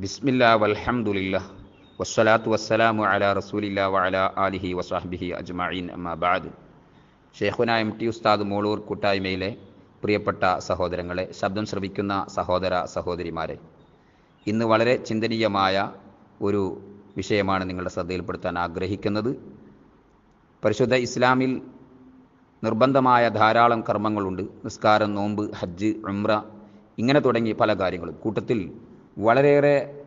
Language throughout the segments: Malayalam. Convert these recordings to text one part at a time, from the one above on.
ബിസ്മില്ല വൽഹംദുലില്ല. വസ്സലാത്തു വസ്സലാമു അല റസൂലില്ല വഅല ആലിഹി വസാഹ്ബിഹി അജ്മഈൻ അമ്മാബാദ് ഷെയ്ഖുന എം ടി ഉസ്താദ് മോളൂർ കൂട്ടായ്മയിലെ പ്രിയപ്പെട്ട സഹോദരങ്ങളെ ശബ്ദം ശ്രവിക്കുന്ന സഹോദര സഹോദരിമാരെ ഇന്ന് വളരെ ചിന്തനീയമായ ഒരു വിഷയമാണ് നിങ്ങളുടെ ശ്രദ്ധയിൽപ്പെടുത്താൻ ആഗ്രഹിക്കുന്നത്. പരിശുദ്ധ ഇസ്ലാമിൽ നിർബന്ധമായ ധാരാളം കർമ്മങ്ങളുണ്ട്. നിസ്കാരം നോമ്പ് ഹജ്ജ് ഉംറ ഇങ്ങനെ തുടങ്ങി പല കാര്യങ്ങളും. കൂട്ടത്തിൽ വളരെയേറെ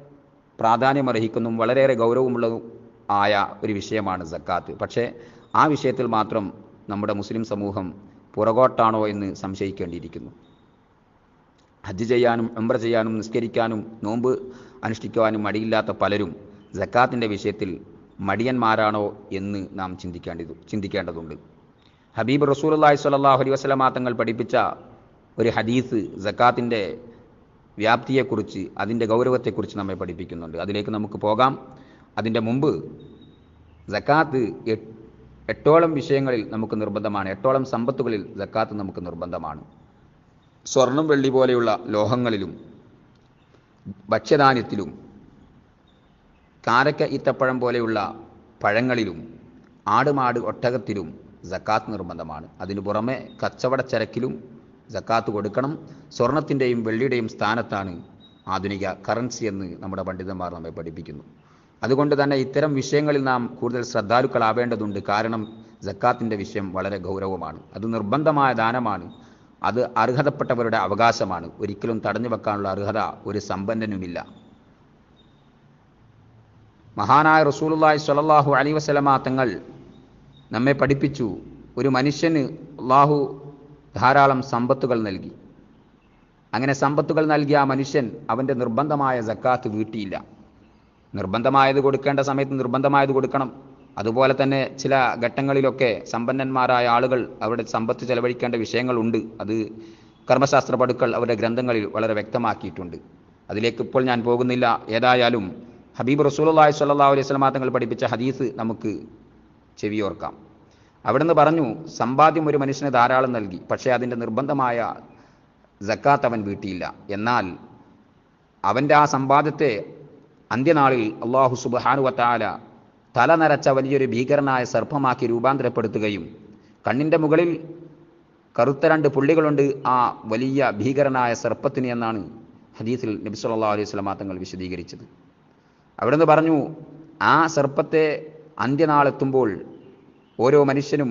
പ്രാധാന്യമർഹിക്കുന്നതും വളരെയേറെ ഗൗരവമുള്ളതും ആയ ഒരു വിഷയമാണ് സക്കാത്ത്. പക്ഷേ ആ വിഷയത്തിൽ മാത്രം നമ്മുടെ മുസ്ലിം സമൂഹം പുറകോട്ടാണോ എന്ന് സംശയിക്കേണ്ടിയിരിക്കുന്നു. ഹജ്ജ് ചെയ്യാനും എംബ്ര ചെയ്യാനും നിസ്കരിക്കാനും നോമ്പ് അനുഷ്ഠിക്കുവാനും മടിയില്ലാത്ത പലരും സക്കാത്തിന്റെ വിഷയത്തിൽ മടിയന്മാരാണോ എന്ന് നാം ചിന്തിക്കേണ്ടത് ചിന്തിക്കേണ്ടതുണ്ട്. ഹബീബ് റസൂലുള്ളാഹി സ്വല്ലല്ലാഹു അലൈഹി വസല്ലമ തങ്ങൾ പഠിപ്പിച്ച ഒരു ഹദീസ് സക്കാത്തിന്റെ വ്യാപ്തിയെക്കുറിച്ച് അതിന്റെ ഗൗരവത്തെക്കുറിച്ച് നമ്മെ പഠിപ്പിക്കുന്നുണ്ട്. അതിലേക്ക് നമുക്ക് പോകാം. അതിന്റെ മുമ്പ് ജക്കാത്ത് എട്ടോളം വിഷയങ്ങളിൽ നമുക്ക് നിർബന്ധമാണ്. എട്ടോളം സമ്പത്തുകളിൽ ജക്കാത്ത് നമുക്ക് നിർബന്ധമാണ്. സ്വർണം വെള്ളി പോലെയുള്ള ലോഹങ്ങളിലും ഭക്ഷ്യധാന്യത്തിലും കാരക്ക ഈത്തപ്പഴം പോലെയുള്ള പഴങ്ങളിലും ആടുമാട് ഒട്ടകത്തിലും ജക്കാത്ത് നിർബന്ധമാണ്. അതിനു പുറമെ കച്ചവടച്ചരക്കിലും സക്കാത്ത് കൊടുക്കണം. സ്വർണത്തിന്റെയും വെള്ളിയുടെയും സ്ഥാനത്താണ് ആധുനിക കറൻസി എന്ന് നമ്മുടെ പണ്ഡിതന്മാർ നമ്മെ പഠിപ്പിക്കുന്നു. അതുകൊണ്ട് തന്നെ ഇത്തരം വിഷയങ്ങളിൽ നാം കൂടുതൽ ശ്രദ്ധാലുക്കളാവേണ്ടതുണ്ട്. കാരണം ജക്കാത്തിന്റെ വിഷയം വളരെ ഗൗരവമാണ്. അത് നിർബന്ധമായ ദാനമാണ്. അത് അർഹതപ്പെട്ടവരുടെ അവകാശമാണ്. ഒരിക്കലും തടഞ്ഞു വെക്കാനുള്ള അർഹത ഒരു സമ്പന്നനുമില്ല. മഹാനായ റസൂലുള്ളാഹി സ്വല്ലല്ലാഹു അലൈഹി വസല്ലമ തങ്ങൾ നമ്മെ പഠിപ്പിച്ചു. ഒരു മനുഷ്യന് അള്ളാഹു ധാരാളം സമ്പത്തുകൾ നൽകി. അങ്ങനെ സമ്പത്തുകൾ നൽകിയ ആ മനുഷ്യൻ അവന്റെ നിർബന്ധമായ ജക്കാത്ത് വീട്ടിയില്ല. നിർബന്ധമായത് കൊടുക്കേണ്ട സമയത്ത് നിർബന്ധമായത് കൊടുക്കണം. അതുപോലെ തന്നെ ചില ഘട്ടങ്ങളിലൊക്കെ സമ്പന്നന്മാരായ ആളുകൾ അവരുടെ സമ്പത്ത് ചെലവഴിക്കേണ്ട വിഷയങ്ങളുണ്ട്. അത് കർമ്മശാസ്ത്ര പടുക്കൾ അവരുടെ ഗ്രന്ഥങ്ങളിൽ വളരെ വ്യക്തമാക്കിയിട്ടുണ്ട്. അതിലേക്ക് ഇപ്പോൾ ഞാൻ പോകുന്നില്ല. ഏതായാലും ഹബീബ് റസൂലുള്ളാഹി സ്വല്ലാ അലൈഹി വസല്ലം തങ്ങൾ പഠിപ്പിച്ച ഹദീസ് നമുക്ക് ചെവിയോർക്കാം. അവിടുന്ന് പറഞ്ഞു സമ്പാദ്യം ഒരു മനുഷ്യന് ധാരാളം നൽകി പക്ഷേ അതിന്റെ നിർബന്ധമായ ജക്കാത്ത് അവൻ വീട്ടിയില്ല. എന്നാൽ അവന്റെ ആ സമ്പാദ്യത്തെ അന്ത്യനാളിൽ അള്ളാഹു സുബാനു വത്താല തല നരച്ച വലിയൊരു ഭീകരനായ സർപ്പമാക്കി രൂപാന്തരപ്പെടുത്തുകയും കണ്ണിന്റെ മുകളിൽ കറുത്ത രണ്ട് പുള്ളികളുണ്ട് ആ വലിയ ഭീകരനായ സർപ്പത്തിന് എന്നാണ് ഹദീസിൽ നബി സല്ലല്ലാഹു അലൈഹി സ്വലാ തങ്ങൾ വിശദീകരിച്ചത്. അവിടുന്ന് പറഞ്ഞു ആ സർപ്പത്തെ അന്ത്യനാളെത്തുമ്പോൾ ഓരോ മനുഷ്യനും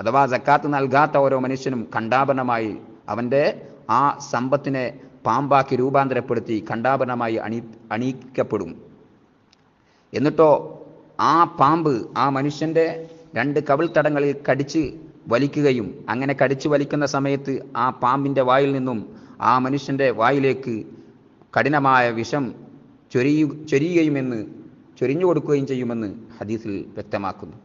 അഥവാ ജക്കാത്ത് നൽകാത്ത ഓരോ മനുഷ്യനും കണ്ടാപനമായി അവന്റെ ആ സമ്പത്തിനെ പാമ്പാക്കി രൂപാന്തരപ്പെടുത്തി കണ്ടാപനമായി അണി അണിയിക്കപ്പെടും. എന്നിട്ടോ ആ പാമ്പ് ആ മനുഷ്യന്റെ രണ്ട് കവിൾ തടങ്ങളിൽ കടിച്ച് വലിക്കുകയും അങ്ങനെ കടിച്ച് വലിക്കുന്ന സമയത്ത് ആ പാമ്പിന്റെ വായിൽ നിന്നും ആ മനുഷ്യന്റെ വായിലേക്ക് കഠിനമായ വിഷം ചൊരിയു ചൊരിയുകയുമെന്ന് ചൊരിഞ്ഞു കൊടുക്കുകയും ചെയ്യുമെന്ന് ഹദീസിൽ വ്യക്തമാക്കുന്നു.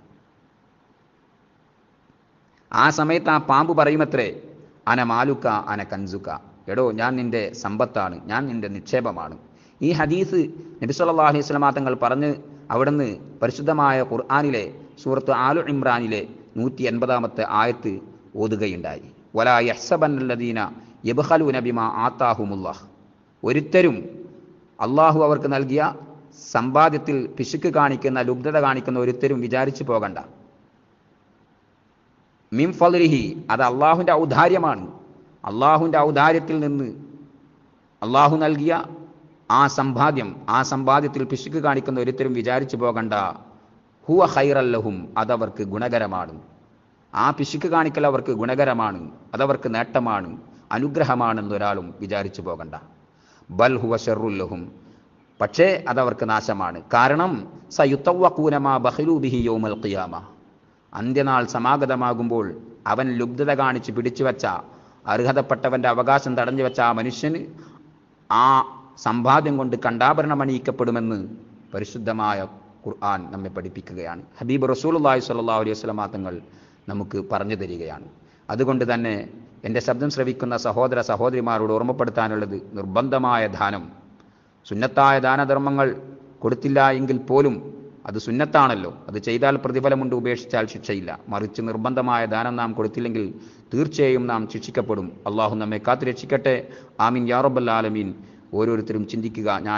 ആ സമയത്ത് ആ പാമ്പ് പറയുമത്രേ അന മാലുക്ക അന കൻസുക്ക. എടോ ഞാൻ നിന്റെ സമ്പത്താണ് ഞാൻ നിന്റെ നിക്ഷേപമാണ്. ഈ ഹദീസ് നബി സല്ലല്ലാഹു അലൈഹി വസല്ലം തങ്ങൾ പറഞ്ഞ് അവിടുന്ന് പരിശുദ്ധമായ ഖുർആാനിലെ സൂറത്ത് ആലു ഇമ്രാനിലെ നൂറ്റി എൺപതാമത്തെ ആയത്ത് ഓതുകയുണ്ടായി. വലാ യഹ്സബന്നല്ലദീന യബ്ഖലൂന ബിമാ ആത്താഹുമുല്ലാഹ്. ഒരുത്തരും അള്ളാഹു അവർക്ക് നൽകിയ സമ്പാദ്യത്തിൽ പിശുക്ക് കാണിക്കുന്ന ലുബ്ധത കാണിക്കുന്ന ഒരുത്തരും വിചാരിച്ചു പോകണ്ട. മിം ഫലിഹി അത് അള്ളാഹുവിന്റെ ഔദാര്യമാണ്. അള്ളാഹുവിന്റെ ഔദാര്യത്തിൽ നിന്ന് അള്ളാഹു നൽകിയ ആ സമ്പാദ്യം ആ സമ്പാദ്യത്തിൽ പിശുക്ക് കാണിക്കുന്ന ഒരുത്തരും വിചാരിച്ചു പോകണ്ട. ഹുവ ഹൈറല്ലഹും അതവർക്ക് ഗുണകരമാണ്. ആ പിശുക്ക് കാണിക്കൽ അവർക്ക് ഗുണകരമാണ് അതവർക്ക് നേട്ടമാണ് അനുഗ്രഹമാണെന്നൊരാളും വിചാരിച്ചു പോകണ്ട. ബൽ ഹുവ ഷെറുല്ലഹും പക്ഷേ അതവർക്ക് നാശമാണ്. കാരണം സയുത്തവ കൂനമാ ബഹലൂബിഹി യോമൽ ഖിയാമ. അന്ത്യനാൾ സമാഗതമാകുമ്പോൾ അവൻ ലുബ്ധത കാണിച്ച് പിടിച്ചു വച്ച അർഹതപ്പെട്ടവന്റെ അവകാശം തടഞ്ഞു വെച്ച ആ മനുഷ്യന് ആ സമ്പാദ്യം കൊണ്ട് കണ്ടാഭരണം അണിയിക്കപ്പെടുമെന്ന് പരിശുദ്ധമായ ഖുർആൻ നമ്മെ പഠിപ്പിക്കുകയാണ്. ഹബീബ് റസൂലുള്ളാഹി സ്വല്ലാ അലൈഹി വസല്ലം തങ്ങൾ നമുക്ക് പറഞ്ഞു തരികയാണ്. അതുകൊണ്ട് തന്നെ എന്റെ ശബ്ദം ശ്രവിക്കുന്ന സഹോദര സഹോദരിമാരോട് ഓർമ്മപ്പെടുത്താനുള്ളത് നിർബന്ധമായ ദാനം. സുന്നത്തായ ദാനധർമ്മങ്ങൾ കൊടുത്തില്ല എങ്കിൽ പോലും അത് സുന്നത്താണല്ലോ. അത് ചെയ്താൽ പ്രതിഫലമുണ്ട് ഉപേക്ഷിച്ചാൽ ശിക്ഷയില്ല. മറിച്ച് നിർബന്ധമായ ദാനം നാം കൊടുത്തില്ലെങ്കിൽ തീർച്ചയായും നാം ശിക്ഷിക്കപ്പെടും. അള്ളാഹു നമ്മെ കാത്തു രക്ഷിക്കട്ടെ ആമീൻ റബ്ബൽ ആലമീൻ. ഓരോരുത്തരും ചിന്തിക്കുക ഞാൻ